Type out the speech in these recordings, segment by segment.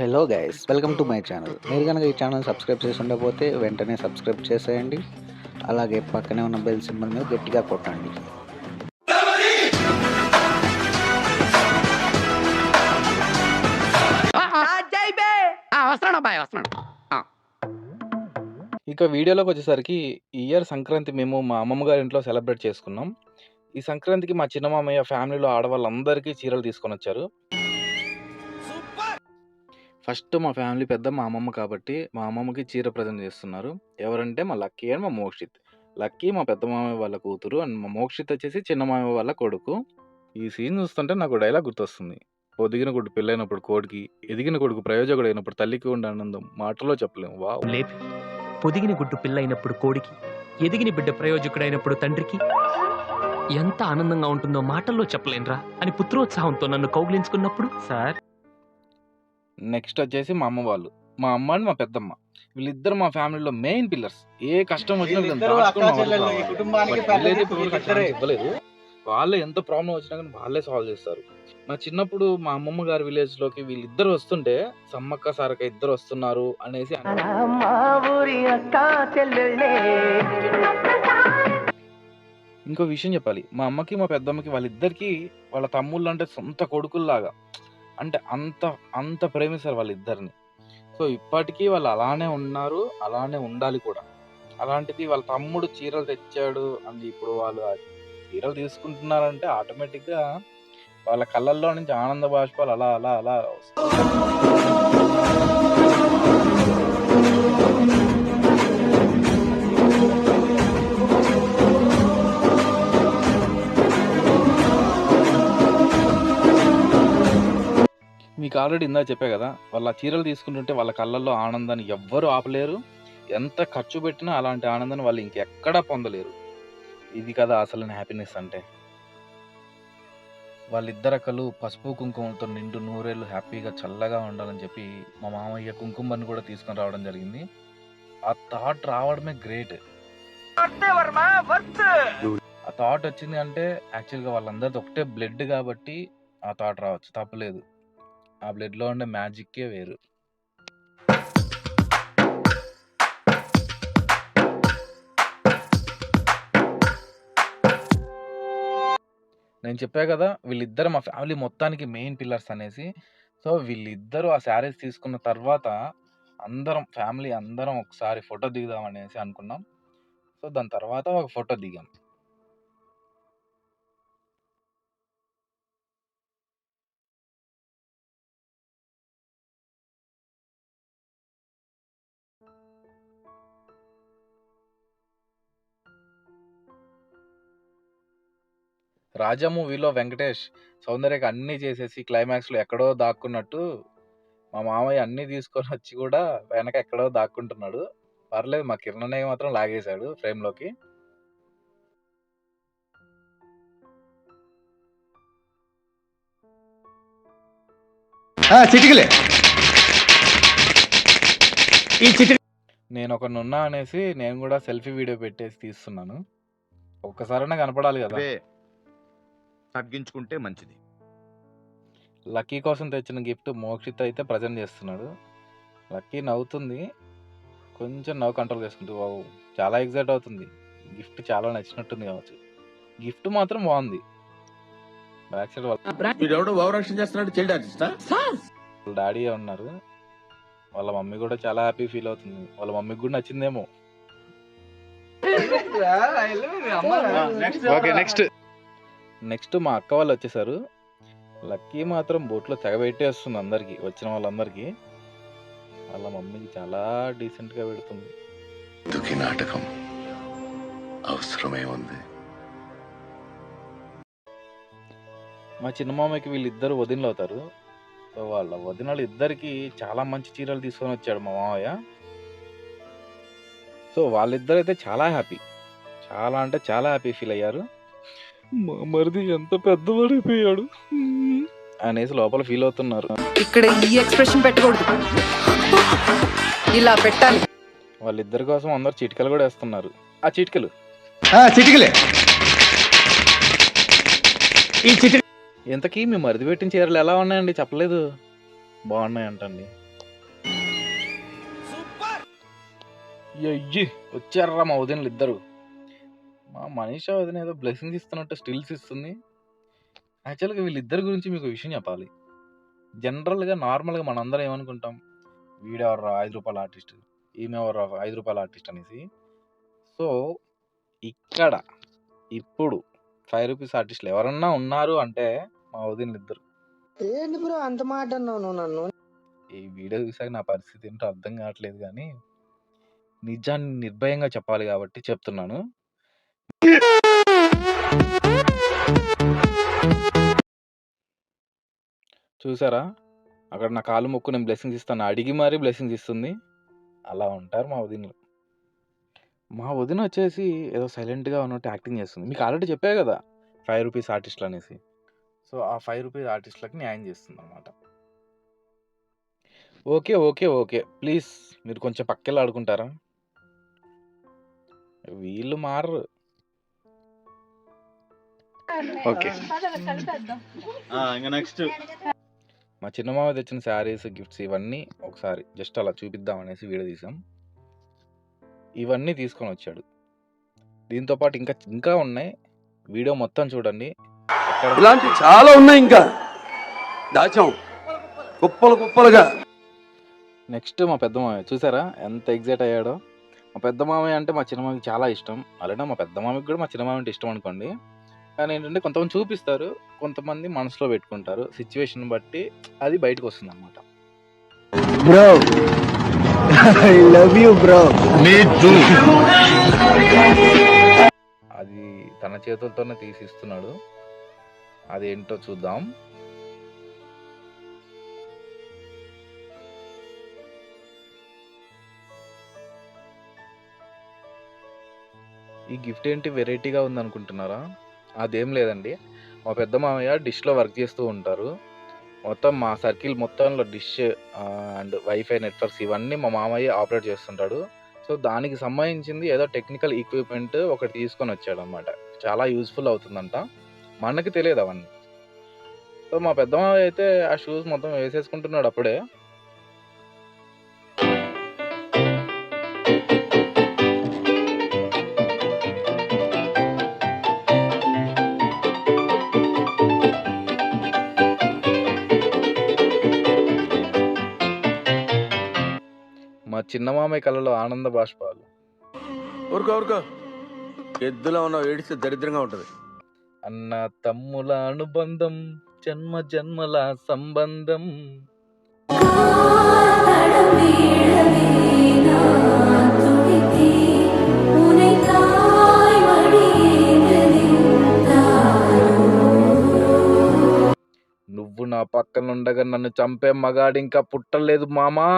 Hello guys welcome to my channel మీరు కనుక ఈ ఛానల్ సబ్స్క్రైబ్ చేసి ఉండకపోతే వెంటనే సబ్స్క్రైబ్ చేసేయండి. అలాగే పక్కనే ఉన్న బెల్ సింబల్ మీద గట్టిగా కొట్టండి. వస్తున్నాడు అబ్బాయి వస్తున్నాడు. ఇక వీడియోలోకి వచ్చేసరికి ఈ ఇయర్ సంక్రాంతి మేము మా అమ్మమ్మ గారి ఇంట్లో సెలబ్రేట్ చేసుకున్నాం. ఈ సంక్రాంతికి మా చిన్న మామయ్య ఫ్యామిలీలో ఆడవాళ్ళందరికీ చీరలు తీసుకొని వచ్చారు. ఫస్ట్ మా ఫ్యామిలీ పెద్ద మా అమ్మమ్మ కాబట్టి మా అమ్మమ్మకి చీర ప్రజెంట్ చేస్తున్నారు. ఎవరంటే మా లక్కీ అండ్ మా మోక్షిత్. లక్కీ మా పెద్ద మామయ్య వాళ్ళ కూతురు అండ్ మా మోక్షిత్ వచ్చేసి చిన్న మామయ్య వాళ్ళ కొడుకు. ఈ సీన్ చూస్తుంటే నాకు డైలాగ్ గుర్తొస్తుంది. పొదిగిన కొడుకు పెళ్ళైనప్పుడు కోడికి ఎదిగిన కొడుకు ప్రయోజకుడు అయినప్పుడు తల్లికి ఉండే ఆనందం మాటలో చెప్పలేము వావ్. లేపి పొదిగిన గుడ్డు పిల్లైనప్పుడు కోడికి ఎదిగిన బిడ్డ ప్రయోజకుడైనప్పుడు తండ్రికి ఎంత ఆనందంగా ఉంటుందో మాటల్లో చెప్పలేనురా అని పుత్రోత్సాహంతో నన్ను కౌగిలించుకున్నప్పుడు. సార్ నెక్స్ట్ వచ్చేసి మా అమ్మ వాళ్ళు. మా అమ్మ అండ్ మా పెద్దమ్మ. వీళ్ళిద్దరు మా ఫ్యామిలీలో మెయిన్ పిల్లర్స్. ఏ కష్టం వచ్చినా ఇవ్వలేదు వాళ్ళే ఎంత ప్రాబ్లం వచ్చినా కానీ వాళ్ళే సాల్వ్ చేస్తారు. నా చిన్నప్పుడు మా అమ్మమ్మ గారి విలేజ్లోకి వీళ్ళిద్దరు వస్తుంటే సమ్మక్క సారక్క ఇద్దరు వస్తున్నారు అనేసి. ఇంకో విషయం చెప్పాలి. మా అమ్మకి మా పెద్దమ్మకి వాళ్ళిద్దరికి వాళ్ళ తమ్ముళ్ళు అంటే సొంత కొడుకుల్లాగా. అంటే అంత అంత ప్రేమిస్తారు వాళ్ళిద్దరిని. సో ఇప్పటికీ వాళ్ళు అలానే ఉన్నారు అలానే ఉండాలి కూడా. అలాంటిది వాళ్ళ తమ్ముడు చీరలు తెచ్చాడు అండ్ ఇప్పుడు వాళ్ళు చీరలు తీసుకుంటున్నారంటే ఆటోమేటిక్గా వాళ్ళ కళ్ళల్లో నుంచి ఆనంద బాష్పాలు అలా అలా అలా వస్తాయి. మీకు ఆల్రెడీ ఇందా చెప్పా కదా వాళ్ళ చీరలు తీసుకుంటుంటే వాళ్ళ కళ్ళల్లో ఆనందాన్ని ఎవ్వరు ఆపలేరు. ఎంత ఖర్చు పెట్టినా అలాంటి ఆనందాన్ని వాళ్ళు ఇంకెక్కడా పొందలేరు. ఇది కదా అసలు హ్యాపీనెస్ అంటే. వాళ్ళిద్దరకలు పసుపు కుంకుమలతో నిండు నూరేళ్ళు హ్యాపీగా చల్లగా ఉండాలని చెప్పి మా మామయ్య కుంకుమని కూడా తీసుకొని రావడం జరిగింది. ఆ థాట్ రావడమే గ్రేట్ ఆ థాట్ వచ్చింది అంటే యాక్చువల్గా వాళ్ళందరిది ఒకటే బ్లడ్ కాబట్టి ఆ థాట్ రావచ్చు తప్పలేదు. ఆ బ్లడ్లో ఉండే మ్యాజిక్కే వేరు. నేను చెప్పా కదా వీళ్ళిద్దరు మా ఫ్యామిలీ మొత్తానికి మెయిన్ పిల్లర్స్ అనేసి. సో వీళ్ళిద్దరూ ఆ శారీస్ తీసుకున్న తర్వాత అందరం ఫ్యామిలీ అందరం ఒకసారి ఫోటో దిగుదాం అనేసి అనుకున్నాం. సో దాని తర్వాత ఒక ఫోటో దిగాం. రాజా మూవీలో వెంకటేష్ సౌందర్యకి అన్నీ చేసేసి క్లైమాక్స్లో ఎక్కడో దాక్కున్నట్టు మా మామయ్య అన్నీ తీసుకొని వచ్చి కూడా వెనక ఎక్కడో దాక్కుంటున్నాడు. పర్లేదు మా కిరణయ్య మాత్రం లాగేశాడు ఫ్రేమ్లోకి. చిటికలే. ఈ చిటిక నేను అనేసి నేను కూడా సెల్ఫీ వీడియో పెట్టేసి తీస్తున్నాను. ఒక్కసారైనా కనపడాలి కదా. తగ్గించుకుంటే మంచిది. లక్కీ కోసం తెచ్చిన గిఫ్ట్ మోక్షిత్ అయితే ప్రజెంట్ చేస్తున్నాడు. లక్కీ నవ్వుతుంది. కొంచెం నవ్వు కంట్రోల్ చేసుకుంటూ వావ్ చాలా ఎగ్జైట్ అవుతుంది. గిఫ్ట్ చాలా నచ్చినట్టుంది కావచ్చు. గిఫ్ట్ మాత్రం బాగుంది. బ్యాక్ సైడ్ వాళ్ళ డాడీ ఉన్నారు? వాళ్ళ మమ్మీ కూడా చాలా హ్యాపీ ఫీల్ అవుతుంది. వాళ్ళ మమ్మీకి కూడా నచ్చిందేమో. Okay next. నెక్స్ట్ మా అక్క వాళ్ళు వచ్చేసారు. లక్కీ మాత్రం బోట్లో తెగబెట్టేస్తుంది అందరికి వచ్చిన వాళ్ళందరికీ. వాళ్ళ మమ్మీకి చాలా డీసెంట్గా పెడుతుంది. దుఃఖి నాటకం. అవసరమే ఉంది మా చిన్న మామయ్యకి వీళ్ళిద్దరు వదినలు అవుతారు. సో వాళ్ళ వదినలు ఇద్దరికి చాలా మంచి చీరలు తీసుకొని వచ్చాడు మా మామయ్య. సో వాళ్ళిద్దరు అయితే చాలా హ్యాపీ. చాలా అంటే చాలా హ్యాపీ ఫీల్ అయ్యారు. మా మరిది ఎంత పెద్ద పడిపోయాడు అనేసి లోపల ఫీల్ అవుతున్నారు. ఇక్కడ ఈ ఎక్స్ప్రెషన్ పెట్టకూడదు. ఇలా పెట్టాలి. వాళ్ళిద్దరి కోసం అందరు చిటికలు కూడా వేస్తున్నారు. ఆ చిటికలు. చిటికలే. ఇంతకీ మీ మరిది పెట్టిన చీరలు ఎలా ఉన్నాయండి? చెప్పలేదు. బాగున్నాయి అంటండి అయ్యి వచ్చారా మా ఉదయం ఇద్దరు. మా మనీషా వదిన ఏదో బ్లెస్సింగ్స్ ఇస్తున్నట్టు స్టిల్స్ ఇస్తుంది. యాక్చువల్గా వీళ్ళిద్దరి గురించి మీకు విషయం చెప్పాలి. జనరల్గా నార్మల్గా మనందరం ఏమనుకుంటాం? వీడెవరు ఐదు రూపాయల ఆర్టిస్ట్ ఈమె ఎవరు ఐదు రూపాయల ఆర్టిస్ట్ అనేసి. సో ఇక్కడ ఇప్పుడు ఫైవ్ రూపీస్ ఆర్టిస్టులు ఎవరన్నా ఉన్నారు అంటే మా వదినలు ఇద్దరు బ్రో అంత మాట అన్నావు నన్ను? ఈ వీడియో చూసాక నా పరిస్థితి ఏంటో అర్థం కావట్లేదు కానీ నిజాన్ని నిర్భయంగా చెప్పాలి కాబట్టి చెప్తున్నాను. చూసారా? అక్కడ నా కాలు మొక్కు నేను బ్లెస్సింగ్స్ ఇస్తాను. అడిగి మరీ బ్లెస్సింగ్స్ ఇస్తుంది. అలా ఉంటారు మా వదినలు. మా వదిన వచ్చేసి ఏదో సైలెంట్గా ఉన్నట్టు యాక్టింగ్ చేస్తుంది. మీకు ఆల్రెడీ చెప్పే కదా ఫైవ్ రూపీస్ ఆర్టిస్టులు అనేసి. సో ఆ ఫైవ్ రూపీస్ ఆర్టిస్టులకి న్యాయం చేస్తుంది అనమాట ఓకే ఓకే ఓకే. ప్లీజ్ మీరు కొంచెం పక్కెళ్ళి ఆడుకుంటారా? వీళ్ళు మారరు. ఓకే. ఇంకా నెక్స్ట్ మా చిన్నమామ తెచ్చిన శారీస్ గిఫ్ట్స్ ఇవన్నీ ఒకసారి జస్ట్ అలా చూపిద్దాం అనేసి వీడియో తీసాం. ఇవన్నీ తీసుకొని వచ్చాడు. దీంతో పాటు ఇంకా ఇంకా ఉన్నాయి. వీడియో మొత్తం చూడండి. ఇలాంటి చాలా ఉన్నాయి ఇంకా. దాచాం. కుప్పలు కుప్పలుగా. నెక్స్ట్ మా పెద్ద మామయ్య చూసారా? ఎంత ఎగ్జైట్ అయ్యాడో. మా పెద్ద మామయ్య అంటే మా చిన్న మామయ్యకి చాలా ఇష్టం. అలానే మా పెద్ద మామయ్యకి కూడా మా చిన్న మామయ్య అంటే ఇష్టం అనుకోండి. కానీ ఏంటంటే కొంతమంది చూపిస్తారు కొంతమంది మనసులో పెట్టుకుంటారు. సిచ్యువేషన్ బట్టి అది బయటకు వస్తుంది అనమాట bro I love you bro me too అది తన చేతులతోనే తీసిస్తున్నాడు. అదేంటో చూద్దాం. ఈ గిఫ్ట్ ఏంటి? వెరైటీగా ఉంది అనుకుంటున్నారా అదేం లేదండి. మా పెద్ద మామయ్య డిష్లో వర్క్ చేస్తూ ఉంటారు. మొత్తం మా సర్కిల్ మొత్తంలో డిష్ అండ్ వైఫై నెట్వర్క్స్ ఇవన్నీ మా మామయ్య ఆపరేట్ చేస్తుంటాడు. సో దానికి సంబంధించింది ఏదో టెక్నికల్ ఈక్విప్మెంట్ ఒకటి తీసుకొని వచ్చాడు అనమాట చాలా యూస్ఫుల్ అవుతుందంట. మనకి తెలియదు అవన్నీ. సో మా పెద్ద మామయ్య అయితే ఆ షూస్ మొత్తం వేసేసుకుంటున్నాడు అప్పుడే. మా చిన్న మామయ్య కళ్ళలో ఆనంద బాష్పాలు. ఊరుకో ఊరుకో. ఎద్దులో ఉన్న ఏడిస్తే దరిద్రంగా ఉంటది. అన్న తమ్ముల అనుబంధం జన్మ జన్మల సంబంధం. నువ్వు నా పక్కనుండగా నన్ను చంపే మగాడు ఇంకా పుట్టలేదు మామా.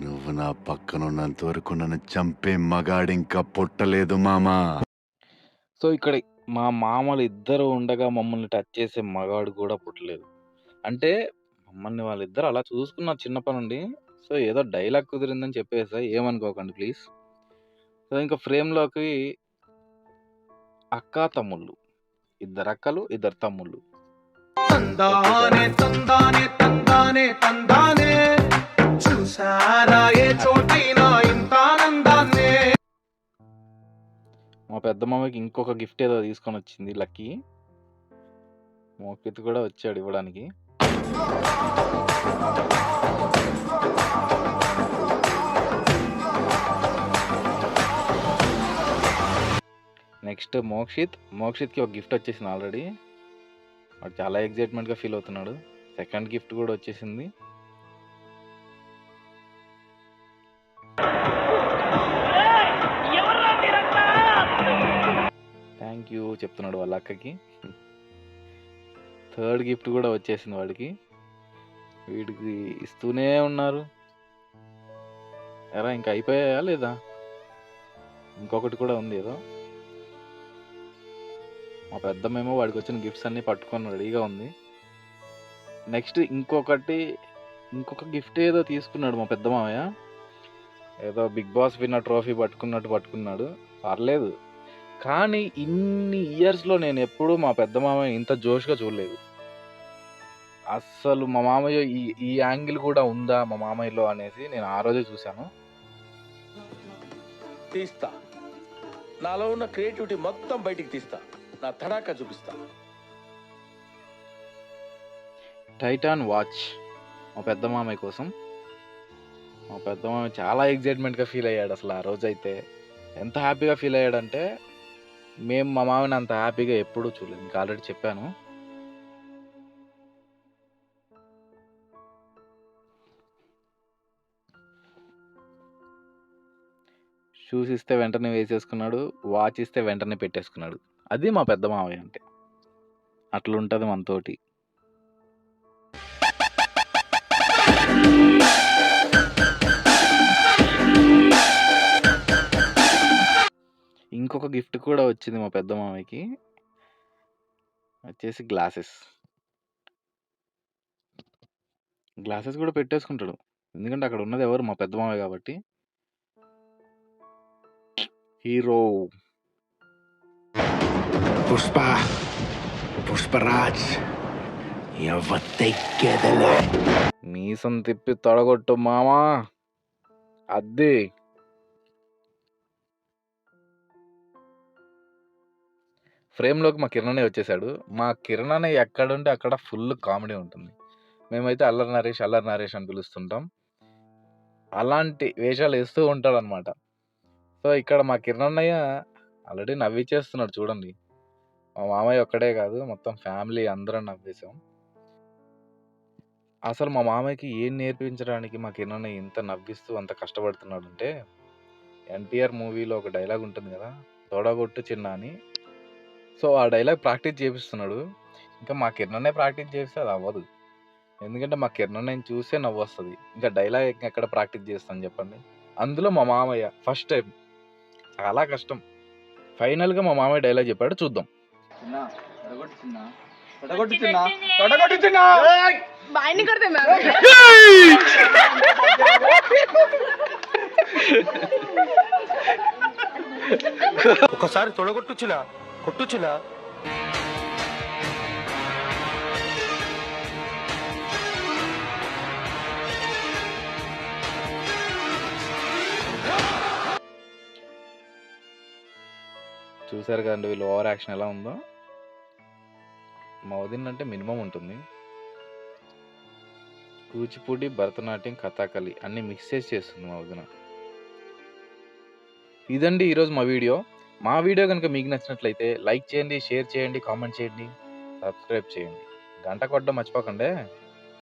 నువ్వు నా పక్కన ఉన్నంత వరకు నన్ను చంపే మగాడింకా పుట్టలేదు మామా. సో ఇక్కడ మా మామలు ఇద్దరు ఉండగా మమ్మల్ని టచ్ చేసే మగాడు కూడా పుట్టలేదు. అంటే మమ్మల్ని వాళ్ళిద్దరు అలా చూసుకున్నారు చిన్నప్పటి నుండి సో ఏదో డైలాగ్ కుదిరిందని చెప్పేసా ఏమనుకోకండి ప్లీజ్. సో ఇంకా ఫ్రేమ్లోకి అక్క తమ్ముళ్ళు. ఇద్దరు అక్కలు ఇద్దరు తమ్ముళ్ళు. తందానే తందానే తందానే తందానే. చూసారా ఏ చోటైనా ఇంత ఆనందాన్నే? మా పెద్ద మామకి ఇంకొక గిఫ్ట్ ఏదో తీసుకొని వచ్చింది లక్కీ. మోకిత్ కూడా వచ్చాడు ఇవ్వడానికి. నెక్స్ట్ మోక్షిత్. మోక్షిత్కి ఒక గిఫ్ట్ వచ్చేసింది ఆల్రెడీ. వాడు చాలా ఎగ్జైట్మెంట్గా ఫీల్ అవుతున్నాడు. సెకండ్ గిఫ్ట్ కూడా వచ్చేసింది. థ్యాంక్ యూ చెప్తున్నాడు వాళ్ళ అక్కకి. థర్డ్ గిఫ్ట్ కూడా వచ్చేసింది వాడికి వీడికి ఇస్తూనే ఉన్నారు. ఎరా ఇంకా అయిపోయాయా లేదా? ఇంకొకటి కూడా ఉంది ఏదో. మా పెద్దమేమో వాడికి వచ్చిన గిఫ్ట్స్ అన్నీ పట్టుకొని రెడీగా ఉంది. నెక్స్ట్ ఇంకొకటి ఇంకొక గిఫ్ట్ ఏదో తీసుకున్నాడు మా పెద్ద మామయ్య ఏదో బిగ్ బాస్ విన్న ట్రోఫీ పట్టుకున్నట్టు పట్టుకున్నాడు. పర్లేదు. కానీ ఇన్ని ఇయర్స్లో నేను ఎప్పుడూ మా పెద్ద మామయ్య ఇంత జోష్గా చూడలేదు. అస్సలు మా మామయ్య ఈ ఈ యాంగిల్ కూడా ఉందా మా మామయ్యలో అనేసి నేను ఆ రోజే చూశాను. తీస్తా. నాలో ఉన్న క్రియేటివిటీ మొత్తం బయటికి తీస్తా. నా తడాకా చూపిస్తా. టైటాన్ వాచ్ మా పెద్ద మామయ్య కోసం. మా పెద్ద చాలా ఎగ్జైట్మెంట్గా ఫీల్ అయ్యాడు అసలు ఆ రోజైతే. ఎంత హ్యాపీగా ఫీల్ అయ్యాడంటే మేము మా మామని అంత హ్యాపీగా ఎప్పుడూ చూడలేదు. మీకు ఆల్రెడీ చెప్పాను. షూస్ ఇస్తే వెంటనే వేసేసుకున్నాడు వాచ్ ఇస్తే వెంటనే పెట్టేసుకున్నాడు. అది మా పెద్ద మామయ్య అంటే. అట్లుంటుంది మనతోటి. ఇంకొక గిఫ్ట్ కూడా వచ్చింది మా పెద్ద మామయ్యకి. వచ్చేసి గ్లాసెస్. గ్లాసెస్ కూడా పెట్టేసుకుంటాడు. ఎందుకంటే అక్కడ ఉన్నది ఎవరు? మా పెద్ద మామయ్య కాబట్టి. హీరో. పుష్ప. పుష్పరాజ్. మీసం తిప్పి తొడగొట్టు మామా. అద్ది. ఫ్రేమ్లోకి మా కిరణ్ వచ్చేసాడు. మా కిరణ్ అన్నయ్య ఎక్కడుంటే అక్కడ ఫుల్ కామెడీ ఉంటుంది. మేమైతే అల్లరి నరేష్ అల్లరి నరేష్ అని పిలుస్తుంటాం. అలాంటి వేషాలు వేస్తూ ఉంటాడు అనమాట సో ఇక్కడ మా కిరణన్నయ్య ఆల్రెడీ నవ్విచ్చేస్తున్నాడు చూడండి. మా మామయ్య ఒక్కడే కాదు మొత్తం ఫ్యామిలీ అందరం నవ్వేసాం అసలు మా మామయ్యకి ఏం నేర్పించడానికి మా కిరణ్ ఇంత నవ్విస్తూ అంత కష్టపడుతున్నాడు అంటే ఎన్టీఆర్ మూవీలో ఒక డైలాగ్ ఉంటుంది కదా తొడగొట్టు చిన్న అని సో ఆ డైలాగ్ ప్రాక్టీస్ చేపిస్తున్నాడు. ఇంకా మా కిరణ్ ప్రాక్టీస్ చేస్తే అది అవ్వదు. ఎందుకంటే మా కిరణ్ నేను చూసే నవ్వు వస్తుంది ఇంకా డైలాగ్ ఎక్కడ ప్రాక్టీస్ చేస్తాను చెప్పండి? అందులో మా మామయ్య ఫస్ట్ టైం చాలా కష్టం. ఫైనల్గా మా మామయ్య డైలాగ్ చెప్పాడు చూద్దాం. ఒకసారి తొడగొట్టుచిన కొట్టుచిన? చూసారు కదండి వీళ్ళు ఓవర్ యాక్షన్ ఎలా ఉందో? మా వదిన అంటే మినిమం ఉంటుంది. కూచిపూడి భరతనాట్యం కథాకళి అన్ని మిక్స్ చేసి చేస్తుంది మా వదిన ఇదండి ఈరోజు మా వీడియో. మా వీడియో కనుక మీకు నచ్చినట్లయితే లైక్ చేయండి షేర్ చేయండి కామెంట్ చేయండి సబ్స్క్రైబ్ చేయండి. గంట కొట్టడం మర్చిపోకండి.